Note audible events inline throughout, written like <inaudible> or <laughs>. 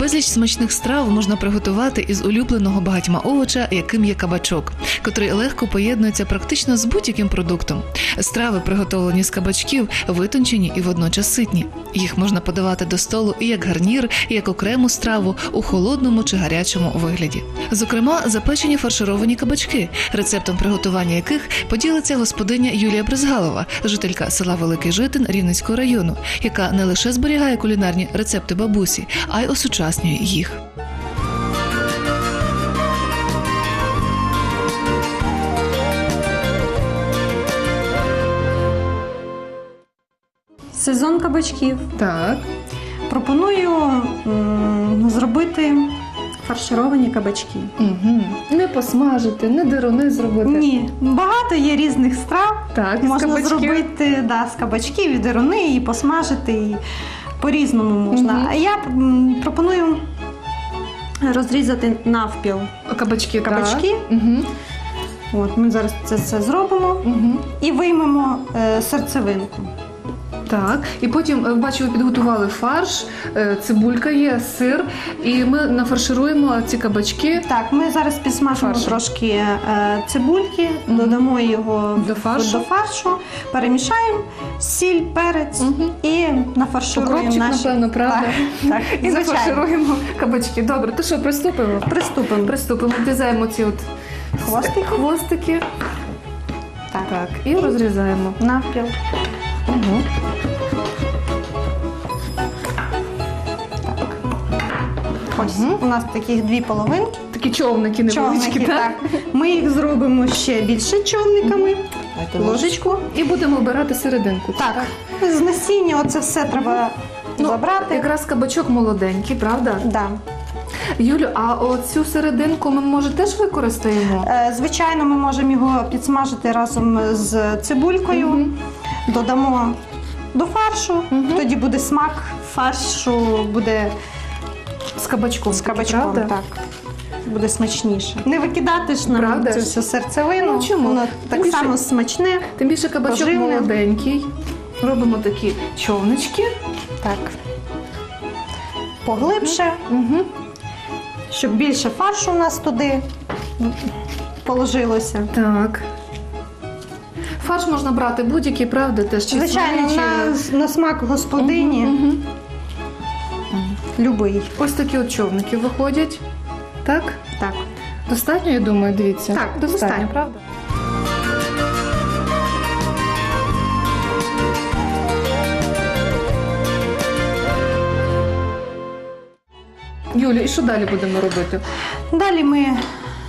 Безліч смачних страв можна приготувати із улюбленого багатьма овоча, яким є кабачок, котрий легко поєднується практично з будь-яким продуктом. Страви, приготовлені з кабачків, витончені і водночас ситні. Їх можна подавати до столу і як гарнір, як окрему страву у холодному чи гарячому вигляді. Зокрема, запечені фаршировані кабачки, рецептом приготування яких поділиться господиня Юлія Бризгалова, жителька села Великий Житин Рівненського району, яка не лише зберігає кулінарні рецепти бабусі, а й осучаснює їх. Сезон кабачків. Так, Пропоную м, зробити фаршировані кабачки. угу. не посмажити, не дируни зробити. Ні, багато є різних страв. Так, можна зробити да, з кабачків і деруни, і посмажити, і по-різному можна. Мгм. А я м, пропоную розрізати навпіл кабачки. кабачки. Угу. От, ми зараз це все зробимо Угу. і виймемо е, серцевинку. Так, і потім е, бачу, ви підготували фарш, е, цибулька є, сир, і ми нафаршируємо ці кабачки. Так, ми зараз підсмажимо Фаршу. трошки е, цибульки, додамо його До фаршу. до фаршу, перемішаємо сіль, перець Мгм. і нафаршируємо Укропчик, наші... напевно, правда? Так, так. <laughs> І звичайно. зафаршируємо кабачки. Добре, то що, приступимо? Приступимо. Приступимо, дізаємо ці от Хвостики. хвостики. Так. Так, і розрізаємо. Навпіл. Угу. Ось Мгм. у нас таких дві половинки. Такі човники невеличкі, Човники, так? так. Ми їх зробимо ще більше човниками. Ложечку. І будемо обирати серединку. Так. З насіння оце все треба Ну, забрати. Якраз кабачок молоденький, правда? Да. Юлю, а оцю серединку ми може теж використаємо? Е, Звичайно, ми можемо його підсмажити разом з цибулькою. Мгм. Додамо до фаршу, тоді буде смак фаршу, буде З кабачком. з кабачком. правда? Так. Буде смачніше. Не викидати ж нам Правда цю ж? всю серцевину. Ну, чому? Воно Тим так більше- само смачне. Тим більше кабачок Поживне. молоденький. Робимо такі човнички. Так. Поглибше, Угу. щоб більше фаршу у нас туди положилося. Так. Фарш можна брати будь-який, правда? Теж чи Звичайно, свинячий. на, на смак господині Мгм, мгм. любий. Ось такі от човники виходять. Так? Так. Достатньо, я думаю, дивіться. Так, достатньо. правда? Юлі, і що далі будемо робити? Далі ми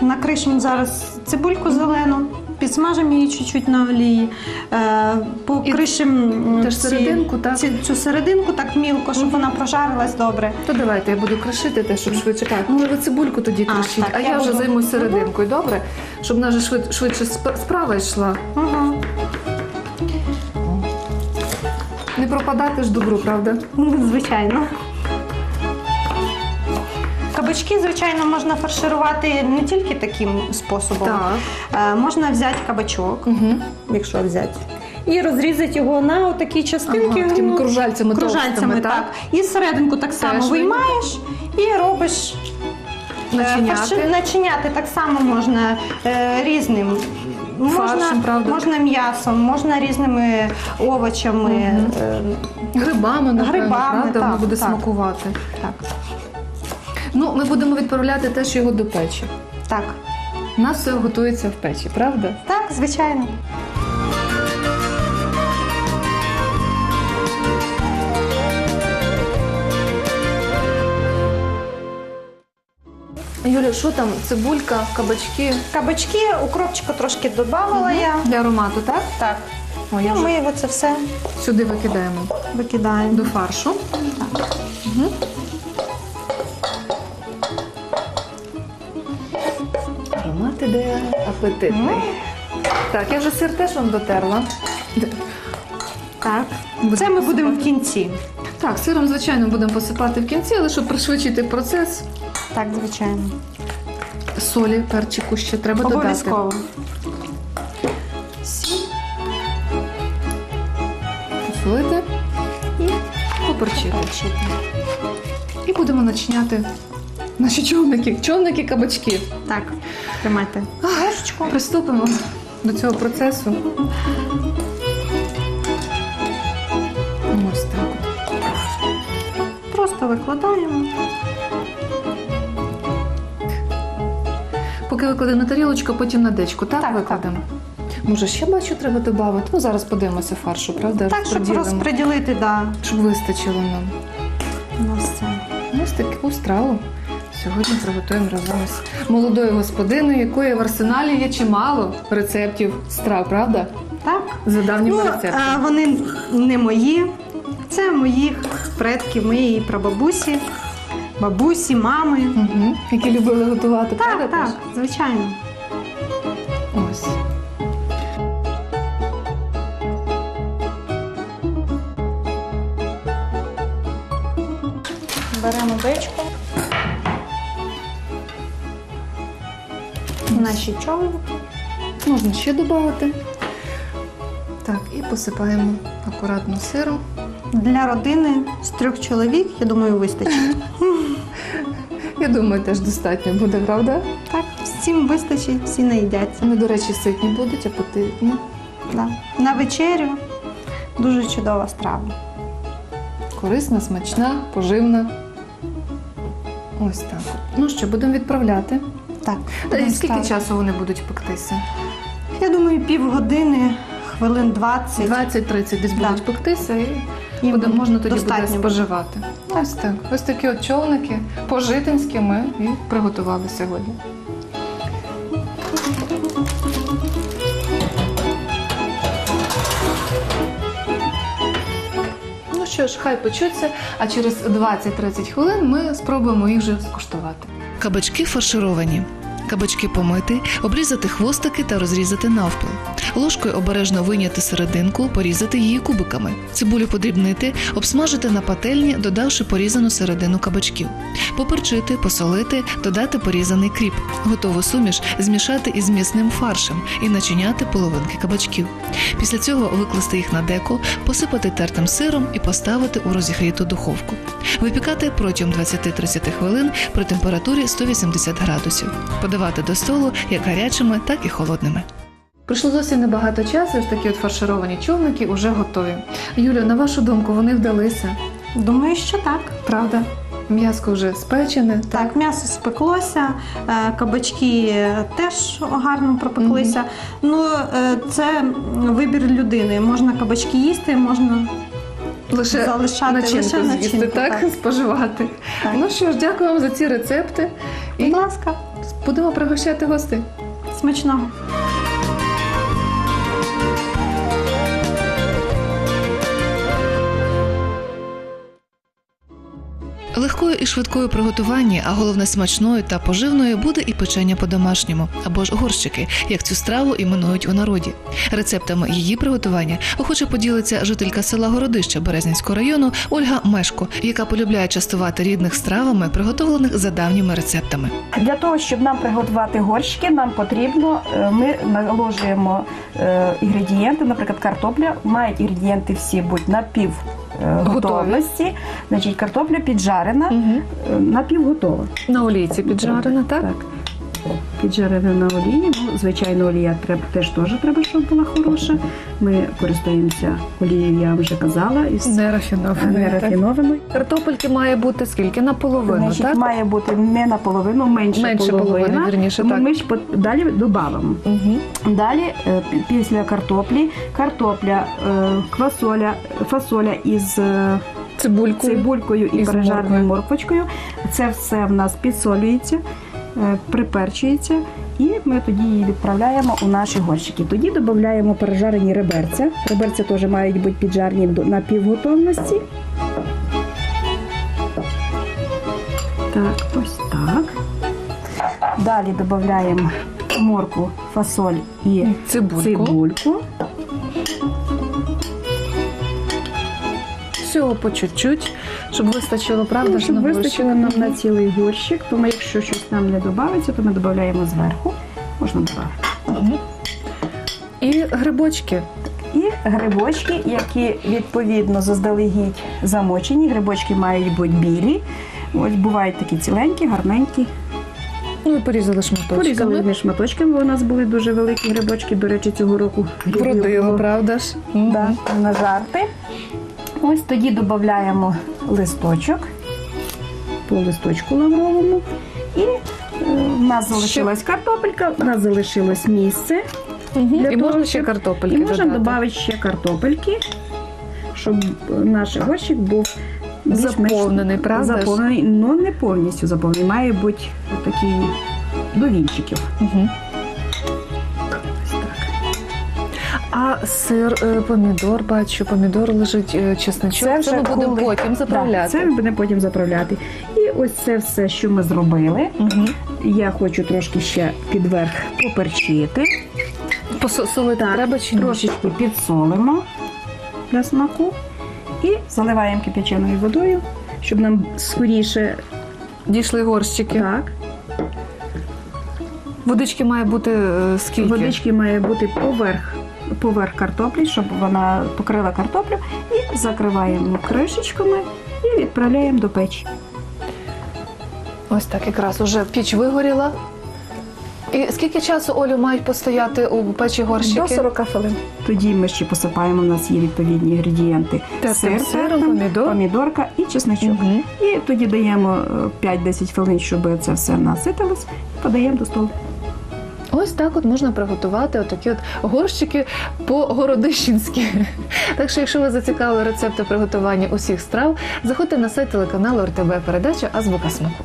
накришимо зараз цибульку зелену, підсмажимо її чуть-чуть на олії, е, покришимо теж серединку, так? ці, цю серединку так мілко, щоб вона прожарилась добре. То давайте я буду кришити те, щоб швидше. Може ви цибульку тоді А, кришіть, а, так, я, я вже буду. займусь серединкою, добре? Щоб наша швид, швидше сп- справа йшла. Угу. Не пропадати ж добру, правда? <laughs> Звичайно. Кабачки, звичайно, можна фарширувати не тільки таким способом. Е, можна взяти кабачок, Угу. якщо взяти, і розрізати його на отакі частинки. Ага, такими ну, кружальцями, кружальцями, так. так? І серединку так Теж само виймаєш і робиш е, Начиняти. начиняти так само можна е, різним. Фаршем, можна, правда? можна м'ясом, можна різними овочами. Е, Грибами, напевно, Грибами, правда? Воно буде так. смакувати. так, Ну, ми будемо відправляти теж його до печі. так. У нас все готується в печі, правда? Так, звичайно. Юля, що там? Цибулька, кабачки Кабачки, укропчика трошки додавала я. для аромату, так? Так. О, я І вже ми це все сюди викидаємо викидаємо. до фаршу. Угу. Апетитний. Так, я вже сир теж вам дотерла. Так. Це ми будемо в кінці. Так, сиром, звичайно, будемо посипати в кінці, але щоб пришвидшити процес, Так, звичайно. солі, перчику ще треба додати. Обов'язково. Посолити і поперчити. Перчити. І будемо начиняти наші човники, човники кабачків. Так, тримайте. Ложечку. Приступимо до цього процесу. Ось так. Просто викладаємо. Поки викладемо на тарілочку, потім на дечку, так, Так, викладемо. Може, ще бачу, треба додати. Ну, зараз подивимося фаршу, правда? Так, щоб розподілити, да, щоб вистачило нам. на все. Ось таку страву сьогодні приготуємо разом з молодою господиною, якої в арсеналі є чимало рецептів страв, правда? Так. За давніми Ну, рецептами. а, вони не мої. Це моїх предків, моєї прабабусі, бабусі, мами. Угу. Які любили готувати, Так, правда? так, теж? звичайно. Ось. Беремо бичку. Наші човники. Можна ще додати. Так, і посипаємо акуратно сиром. Для родини з трьох чоловік, я думаю, вистачить. <laughs> Я думаю, теж достатньо буде, правда? Так, всім вистачить, всі наїдяться. Вони, до речі, ситні будуть, апетитні. Да. На вечерю дуже чудова страва. Корисна, смачна, поживна. Ось так. Ну що, будемо відправляти. Так, і скільки ставити. часу вони будуть пектися? Я думаю, півгодини, хвилин 20. 20-30 десь Да. будуть пектися і І буде, можна тоді буде буде. споживати. Ось так. Ось такі от човники по-житинськи ми і приготували сьогодні. Ну що ж, хай печуться, а через 20-30 хвилин ми спробуємо їх вже скуштувати. Кабачки фаршировані. Кабачки помити, обрізати хвостики та розрізати навпіл. Ложкою обережно вийняти серединку, порізати її кубиками. Цибулю подрібнити, обсмажити на пательні, додавши порізану середину кабачків. Поперчити, посолити, додати порізаний кріп. Готову суміш змішати із м'ясним фаршем і начиняти половинки кабачків. Після цього викласти їх на деко, посипати тертим сиром і поставити у розігріту духовку. Випікати протягом 20-30 хвилин при температурі 180 градусів. Подавати до столу як гарячими, так і холодними. Пройшло зовсім небагато часу, ось такі от фаршировані човники вже готові. Юля, на вашу думку, вони вдалися, Думаю, що так. правда? М'яско вже спечене. Так, м'ясо спеклося, е, кабачки теж гарно пропеклися. Ну, е, це вибір людини. Можна кабачки їсти, можна Лише залишати начинку лише з'їсти, начинку. так? так. споживати. Так. Ну що ж, дякую вам за ці рецепти. І Будь ласка, будемо пригощати гостей. смачного. Легкою і швидкою приготування, а головне смачною та поживною буде і печення по-домашньому або ж горщики, як цю страву іменують у народі. Рецептами її приготування охоче поділиться жителька села Городище Березнівського району Ольга Мешко, яка полюбляє частувати рідних стравами, приготовлених за давніми рецептами. Для того, щоб нам приготувати горщики, нам потрібно, е, ми наложуємо е, інгредієнти, наприклад, картопля, мають інгредієнти всі будь напів готовності. Значить, картопля піджарена, угу. напівготова. На олійці піджарена, так? Так. Піджарена на олії. Ну, звичайно, олія треба теж теж треба, щоб була хороша. Ми користуємося олією, я вже казала, із нерафінованою. нерафінованою. Картопельки має бути скільки наполовину, Значить, так? має бути не наполовину, менше, Менше половина. половини, вірніше, Тому так. ми ж далі додамо. Угу. Далі, е, після картоплі, картопля, е, квасоля, фасоля із е, Цибульку. цибулькою і І пережареною морквочкою. Це все в нас підсолюється, приперчується, і ми тоді її відправляємо у наші горщики. Тоді додаємо пережарені реберця. Реберця теж мають бути піджарені до- на півготовності. Так, ось так. Далі додаємо морку, фасоль і Цибульку. цибульку. Всього по чуть-чуть, щоб вистачило, правда, Ну, щоб вистачило нам на цілий горщик, тому якщо щось нам не додається, то ми додаємо зверху. Можна додати. І грибочки. І грибочки, які відповідно заздалегідь замочені. Грибочки мають бути білі. Ось бувають такі ціленькі, гарненькі. Ну і порізали шматочками. Порізали шматочками, бо у нас були дуже великі грибочки. До речі, цього року Вродило, правда ж? Да, на жарти. Ось тоді додаємо листочок по листочку лавровому. І е, в нас залишилась картопелька, в нас залишилось місце. Мгм. Для І того, можна ще щоб- картопельки І можна додати. додати ще картопельки, щоб наш горщик був більш-менш Заповнений, правда ж? Заповнений, але не повністю заповнений. Має бути такий до вінчиків. Мгм. Сир, е, помідор, бачу, помідор лежить, е, чесночок. Це Це, ми будемо коли- потім заправляти. Так, це ми будемо потім заправляти. І ось це все, що ми зробили. Мгм. Я хочу трошки ще підверх поперчити. Посолити Так, треба чи ні? Трошечки підсолимо для смаку і заливаємо кип'яченою водою, щоб нам скоріше Дійшли горщики. так. Водички має бути е, скільки? Водички має бути поверх, поверх картоплі, щоб вона покрила картоплю. І закриваємо кришечками і відправляємо до печі. Ось так якраз уже піч вигоріла. І скільки часу Олю мають постояти у печі горщики? До 40 хвилин. Тоді ми ще посипаємо, у нас є відповідні інгредієнти. Тертим сиром, помідор. помідорка і чесночок. Мгм. І тоді даємо е, 5-10 хвилин, щоб це все наситилось, і подаємо до столу. Ось так от можна приготувати отакі от горщики по-городищенськи. Так що, якщо вас зацікавили рецепти приготування усіх страв, заходьте на сайт телеканалу РТБ передача Азбука смаку.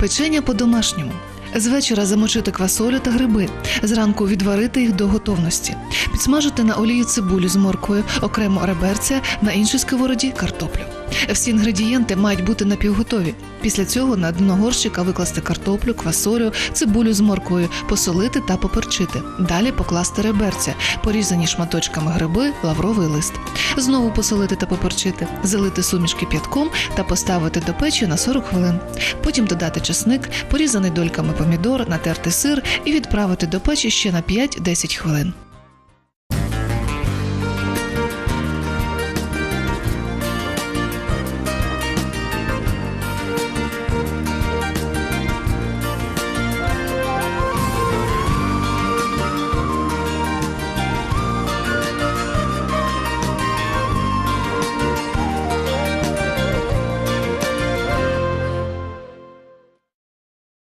Печення по-домашньому. З вечора замочити квасолю та гриби, зранку відварити їх до готовності, підсмажити на олії цибулю з морквою, окремо реберця, на іншій сковороді картоплю. Всі інгредієнти мають бути напівготові. Після цього на дно горщика викласти картоплю, квасолю, цибулю з морквою, посолити та поперчити. Далі покласти реберця, порізані шматочками гриби, лавровий лист. Знову посолити та поперчити, залити суміш кип'ятком та поставити до печі на 40 хвилин. Потім додати чесник, порізаний дольками помідор, натерти сир і відправити до печі ще на 5-10 хвилин.